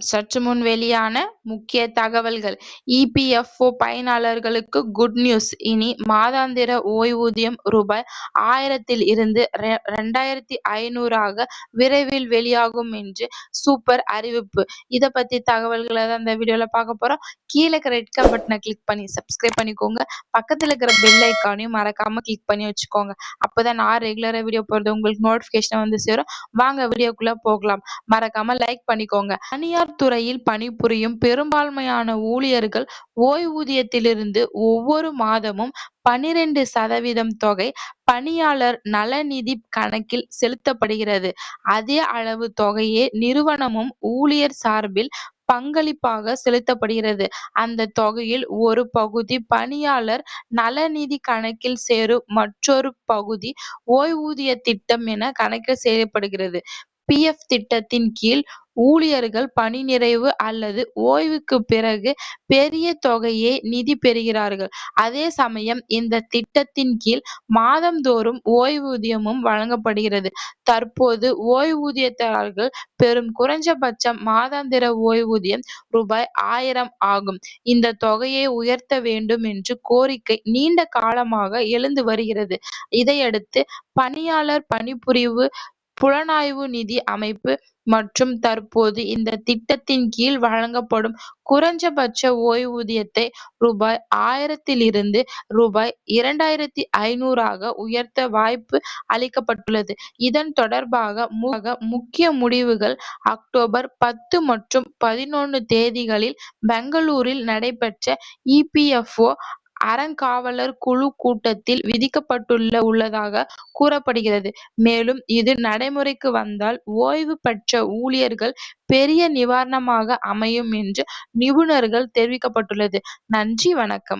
சற்று முன் வெளியான முக்கிய தகவல்கள். இபிஎஃப்ஓ பயனாளர்களுக்கு குட் நியூஸ் இனி மாதாந்திர ஓய்வூதியம் ரூபாய் ஆயிரத்தில் இருந்து ரெண்டாயிரத்தி ஐநூறாக விரைவில் வெளியாகும் என்று சூப்பர் அறிவிப்பு. இத பத்தி தகவல்களை தான் இந்த வீடியோல பார்க்க போறோம். கீழே இருக்கிற ரெட் கலர் பட்டனை கிளிக் பண்ணி சப்ஸ்கிரைப் பண்ணிக்கோங்க. பக்கத்துல இருக்கிற பெல் ஐக்கானையும் மறக்காம கிளிக் பண்ணி வச்சுக்கோங்க. அப்பதான் நான் ரெகுலரா வீடியோ போறது உங்களுக்கு நோட்டிபிகேஷன் வந்து சேரும். வாங்க வீடியோக்குள்ள போகலாம். மறக்காம லைக் பண்ணிக்கோங்க. தனியார் துறையில் பணிபுரியும் பெரும்பான்மையான ஊழியர்கள் ஓய்வூதியத்திலிருந்து ஒவ்வொரு மாதமும் பனிரெண்டு சதவீதம் தொகை பணியாளர் நலநிதி கணக்கில் செலுத்தப்படுகிறது. அதே அளவு தொகையே நிறுவனமும் ஊழியர் சார்பில் பங்களிப்பாக செலுத்தப்படுகிறது. அந்த தொகையில் ஒரு பகுதி பணியாளர் நலநிதி கணக்கில் சேரும் மற்றொரு பகுதி ஓய்வூதிய திட்டம் என கணக்கில் செய்யப்படுகிறது. பிஎஃப் திட்டத்தின் கீழ் ஊழியர்கள் பணி நிறைவு அல்லது ஓய்வுக்கு பிறகு பெரிய தொகையை நிதி பெறுகிறார்கள். அதே சமயம் இந்த திட்டத்தின் கீழ் மாதந்தோறும் ஓய்வூதியமும் வழங்கப்படுகிறது. தற்போது ஓய்வூதியதாரர்கள் பெறும் குறைஞ்சபட்சம் மாதாந்திர ஓய்வூதியம் ரூபாய் ஆயிரம் ஆகும். இந்த தொகையை உயர்த்த வேண்டும் என்று கோரிக்கை நீண்ட காலமாக எழுந்து வருகிறது. இதையடுத்து பணியாளர் பணிபுரிவு புலனாய்வு நிதி அமைப்பு மற்றும் தற்போது இந்த திட்டத்தின் கீழ் வழங்கப்படும் குறைஞ்சபட்ச ஓய்வூதியத்தை ரூபாய் ஆயிரத்திலிருந்து ரூபாய் இரண்டாயிரத்தி ஐநூறாக உயர்த்த வாய்ப்பு அளிக்கப்பட்டுள்ளது. இதன் தொடர்பாக முக்கிய முடிவுகள் அக்டோபர் பத்து மற்றும் பதினொன்று தேதிகளில் பெங்களூரில் நடைபெற்ற இபிஎஃப்ஓ அறங்காவலர் குழு கூட்டத்தில் விதிக்கப்பட்டுள்ள உள்ளதாக கூறப்படுகிறது. மேலும் இது நடைமுறைக்கு வந்தால் ஓய்வு பெற்ற ஊழியர்கள் பெரிய நிவாரணமாக அமையும் என்று நிபுணர்கள் தெரிவிக்கப்பட்டுள்ளது. நன்றி வணக்கம்.